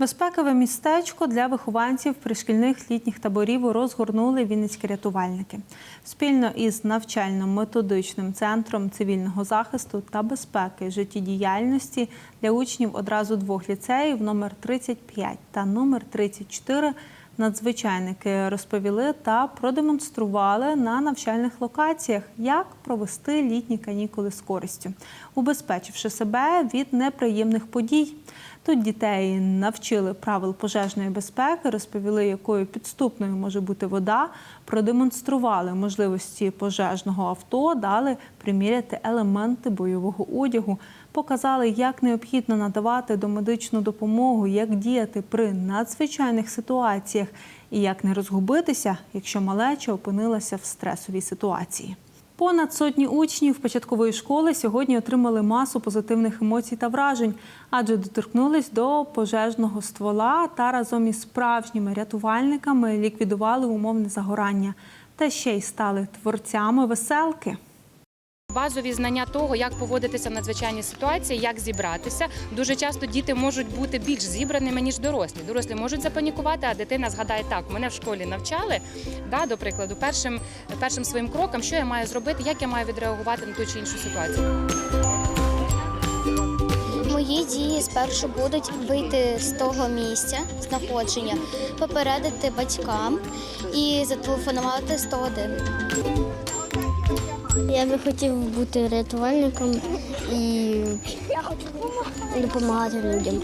Безпекове містечко для вихованців пришкільних літніх таборів розгорнули вінницькі рятувальники. Спільно із навчально-методичним центром цивільного захисту та безпеки життєдіяльності для учнів одразу двох ліцеїв номер 35 та номер 34 Надзвичайники розповіли та продемонстрували на навчальних локаціях, як провести літні канікули з користю, убезпечивши себе від неприємних подій. Тут дітей навчили правил пожежної безпеки, розповіли, якою підступною може бути вода, продемонстрували можливості пожежного авто, дали приміряти елементи бойового одягу, показали, як необхідно надавати домедичну допомогу, як діяти при надзвичайних ситуаціях і як не розгубитися, якщо малеча опинилася в стресовій ситуації. Понад сотні учнів початкової школи сьогодні отримали масу позитивних емоцій та вражень, адже доторкнулись до пожежного ствола та разом із справжніми рятувальниками ліквідували умовне загорання та ще й стали творцями веселки. Базові знання того, як поводитися в надзвичайній ситуації, як зібратися. Дуже часто діти можуть бути більш зібраними ніж дорослі. Дорослі можуть запанікувати, а дитина згадає так. Мене в школі навчали. Да, до прикладу, першим першим своїм кроком, що я маю зробити, як я маю відреагувати на ту чи іншу ситуацію. Мої дії спершу будуть вийти з того місця знаходження, попередити батькам і зателефонувати 101. Я би хотів бути рятувальником і допомагати людям.